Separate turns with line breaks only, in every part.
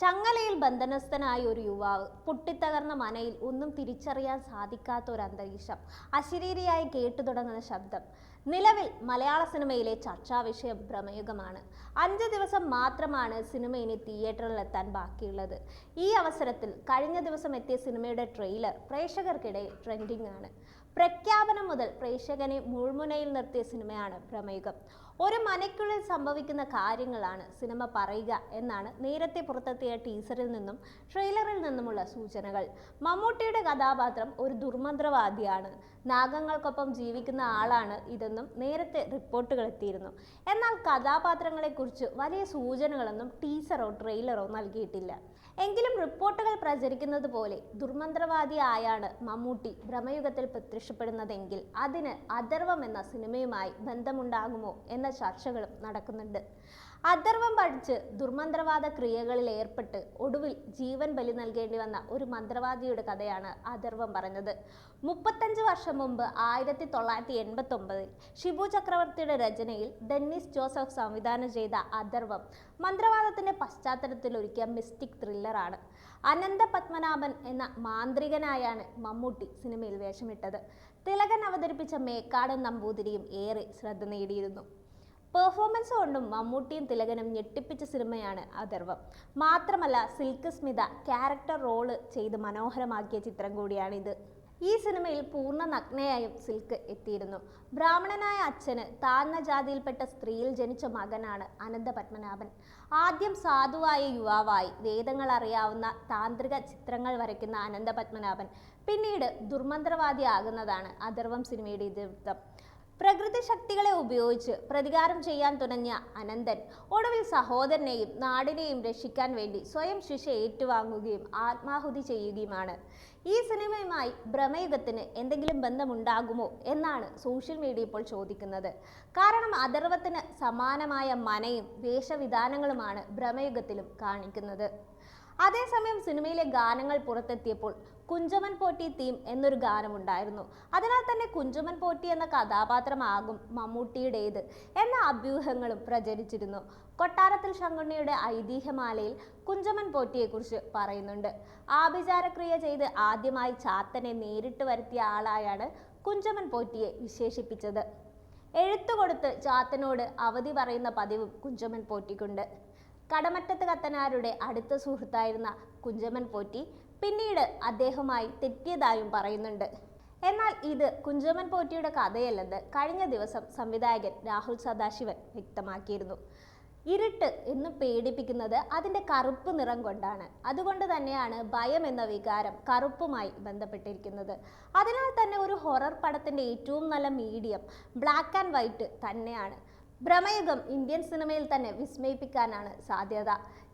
ചങ്ങലയിൽ ബന്ധനസ്ഥനായ ഒരു യുവാവ് പൊട്ടിത്തകർന്ന മനയിൽ ഒന്നും തിരിച്ചറിയാൻ സാധിക്കാത്ത ഒരു അന്തരീക്ഷം. അശരീരിയായി കേട്ടു തുടങ്ങുന്ന ശബ്ദം. നിലവിൽ മലയാള സിനിമയിലെ ചർച്ചാ വിഷയം ഭ്രമയുഗമാണ് അഞ്ച് ദിവസം മാത്രമാണ് സിനിമ ഇനി തിയേറ്ററിൽ എത്താൻ ബാക്കിയുള്ളത്. ഈ അവസരത്തിൽ കഴിഞ്ഞ ദിവസം എത്തിയ സിനിമയുടെ ട്രെയിലർ പ്രേക്ഷകർക്കിടയിൽ ട്രെൻഡിംഗ് ആണ്. പ്രഖ്യാപനം മുതൽ പ്രേക്ഷകനെ മുൾമുനയിൽ നിർത്തിയ സിനിമയാണ് പ്രമേഹം. ഒരു മനയ്ക്കുള്ളിൽ സംഭവിക്കുന്ന കാര്യങ്ങളാണ് സിനിമ പറയുക എന്നാണ് നേരത്തെ പുറത്തെത്തിയ ടീസറിൽ നിന്നും ട്രെയിലറിൽ നിന്നുമുള്ള സൂചനകൾ. മമ്മൂട്ടിയുടെ കഥാപാത്രം ഒരു ദുർമന്ത്രവാദിയാണ്. നാഗങ്ങൾക്കൊപ്പം ജീവിക്കുന്ന ആളാണ് ഇതെന്നും നേരത്തെ റിപ്പോർട്ടുകൾ എത്തിയിരുന്നു. എന്നാൽ കഥാപാത്രങ്ങളെക്കുറിച്ച് വലിയ സൂചനകളൊന്നും ടീസറോ ട്രെയിലറോ നൽകിയിട്ടില്ല. എങ്കിലും റിപ്പോർട്ടുകൾ പ്രചരിക്കുന്നത് പോലെ ദുർമന്ത്രവാദിയായാണ് മമ്മൂട്ടി ഭ്രമയുഗത്തിൽ പ്രത്യക്ഷപ്പെടുന്നതെങ്കിൽ അതിന് അഥർവം എന്ന സിനിമയുമായി ബന്ധമുണ്ടാകുമോ എന്ന ചർച്ചകളും നടക്കുന്നുണ്ട്. അഥർവം പഠിച്ച് ദുർമന്ത്രവാദ ക്രിയകളിൽ ഏർപ്പെട്ട് ഒടുവിൽ ജീവൻ ബലി നൽകേണ്ടി വന്ന ഒരു മന്ത്രവാദിയുടെ കഥയാണ് അഥർവം പറഞ്ഞത്. മുപ്പത്തഞ്ച് വർഷം മുമ്പ് ആയിരത്തി തൊള്ളായിരത്തി എൺപത്തി ഒമ്പതിൽ ഷിബു ചക്രവർത്തിയുടെ രചനയിൽ ഡെന്നിസ് ജോസഫ് സംവിധാനം ചെയ്ത അഥർവം മന്ത്രവാദത്തിന്റെ പശ്ചാത്തലത്തിൽ ഒരുക്കിയ മിസ്റ്റിക് ത്രില്ലറാണ് അനന്ത പത്മനാഭൻ എന്ന മാന്ത്രികനായാണ് മമ്മൂട്ടി സിനിമയിൽ വേഷമിട്ടത്. തിലകൻ അവതരിപ്പിച്ച മേക്കാടൻ നമ്പൂതിരിയും ഏറെ ശ്രദ്ധ നേടിയിരുന്നു. പെർഫോമൻസ് കൊണ്ടും മമ്മൂട്ടിയും തിലകനും ഞെട്ടിപ്പിച്ച സിനിമയാണ് അഥർവം. മാത്രമല്ല സിൽക്ക് സ്മിത ക്യാരക്ടർ റോൾ ചെയ്ത് മനോഹരമാക്കിയ ചിത്രം കൂടിയാണിത്. ഈ സിനിമയിൽ പൂർണ നഗ്നയായും സിൽക്ക് എത്തിയിരുന്നു. ബ്രാഹ്മണനായ അച്ഛന് താഴ്ന്ന ജാതിയിൽപ്പെട്ട സ്ത്രീയിൽ ജനിച്ച മകനാണ് അനന്ത പത്മനാഭൻ. ആദ്യം സാധുവായ യുവാവായി വേദങ്ങൾ അറിയാവുന്ന താന്ത്രിക ചിത്രങ്ങൾ വരയ്ക്കുന്ന അനന്ത പത്മനാഭൻ. പിന്നീട് ദുർമന്ത്രവാദിയാകുന്നതാണ് അഥർവം സിനിമയുടെ ഇതിവൃത്തം. പ്രകൃതി ശക്തികളെ ഉപയോഗിച്ച് പ്രതികാരം ചെയ്യാൻ തുടങ്ങിയ അനന്തൻ ഒടുവിൽ സഹോദരനെയും നാടിനെയും രക്ഷിക്കാൻ വേണ്ടി സ്വയം ശിക്ഷ ഏറ്റുവാങ്ങുകയും ആത്മാഹുതി ചെയ്യുകയുമാണ്. ഈ സിനിമയുമായി ഭ്രമയുഗത്തിന് എന്തെങ്കിലും ബന്ധമുണ്ടാകുമോ എന്നാണ് സോഷ്യൽ മീഡിയ ഇപ്പോൾ ചോദിക്കുന്നത്. കാരണം അഥർവത്തിന് സമാനമായ മനയും വേഷവിധാനങ്ങളുമാണ് ഭ്രമയുഗത്തിലും കാണിക്കുന്നത്. അതേസമയം സിനിമയിലെ ഗാനങ്ങൾ പുറത്തെത്തിയപ്പോൾ കുഞ്ചമൻ പോട്ടി തീം എന്നൊരു ഗാനമുണ്ടായിരുന്നു. അതിനാൽ തന്നെ കുഞ്ചമൻ പോട്ടി എന്ന കഥാപാത്രമാകും മമ്മൂട്ടിയുടേത് എന്ന അഭ്യൂഹങ്ങളും പ്രചരിച്ചിരുന്നു. കൊട്ടാരത്തിൽ ശങ്കുണ്ണിയുടെ ഐതിഹ്യമാലയിൽ കുഞ്ചമൻ പോറ്റിയെക്കുറിച്ച് പറയുന്നുണ്ട്. ആഭിചാരക്രിയ ചെയ്ത് ആദ്യമായി ചാത്തനെ നേരിട്ട് വരുത്തിയ ആളായാണ് കുഞ്ചമൻ പോറ്റിയെ വിശേഷിപ്പിച്ചത്. എഴുത്തുകൊടുത്ത് ചാത്തനോട് അവധി പറയുന്ന പതിവും കുഞ്ചമൻ പോറ്റിക്കുണ്ട്. കടമറ്റത്ത് കത്തനാരുടെ അടുത്ത സുഹൃത്തായിരുന്ന കുഞ്ചമൻ പോറ്റി പിന്നീട് അദ്ദേഹമായി തെറ്റിയതായും പറയുന്നുണ്ട്. എന്നാൽ ഇത് കുഞ്ചമൻ പോറ്റിയുടെ കഥയല്ലെന്ന് കഴിഞ്ഞ ദിവസം സംവിധായകൻ രാഹുൽ സദാശിവൻ വ്യക്തമാക്കിയിരുന്നു. ഇരുട്ട് എന്ന് പേടിപ്പിക്കുന്നത് അതിന്റെ കറുപ്പ് നിറം കൊണ്ടാണ്. അതുകൊണ്ട് തന്നെയാണ് ഭയം എന്ന വികാരം കറുപ്പുമായി ബന്ധപ്പെട്ടിരിക്കുന്നത്. അതിനാൽ തന്നെ ഒരു ഹൊറർ പടത്തിന്റെ ഏറ്റവും നല്ല മീഡിയം ബ്ലാക്ക് ആൻഡ് വൈറ്റ് തന്നെയാണ്. ഭ്രമയുഗം ഇന്ത്യൻ സിനിമയിൽ തന്നെ വിസ്മയിപ്പിക്കാനാണ് സാധ്യത.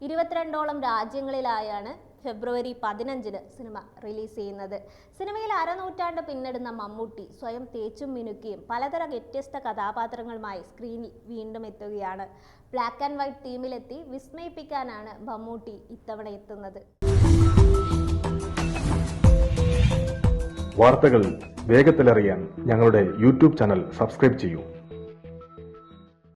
ഇരുപത്തിരണ്ടോളം രാജ്യങ്ങളിലായാണ് ഫെബ്രുവരി പതിനഞ്ചിന് സിനിമ റിലീസ് ചെയ്യുന്നത്. സിനിമയിൽ അരനൂറ്റാണ്ട് പിന്നിടുന്ന മമ്മൂട്ടി സ്വയം തേച്ചും മിനുക്കിയും പലതരം വ്യത്യസ്ത കഥാപാത്രങ്ങളുമായി സ്ക്രീനിൽ വീണ്ടും എത്തുകയാണ്. ബ്ലാക്ക് ആൻഡ് വൈറ്റ് തീമിലെത്തി വിസ്മയിപ്പിക്കാനാണ് മമ്മൂട്ടി ഇത്തവണ എത്തുന്നത്.
വാർത്തകൾ വേഗത്തിലറിയാൻ ഞങ്ങളുടെ യൂട്യൂബ് ചാനൽ സബ്സ്ക്രൈബ് ചെയ്യൂ.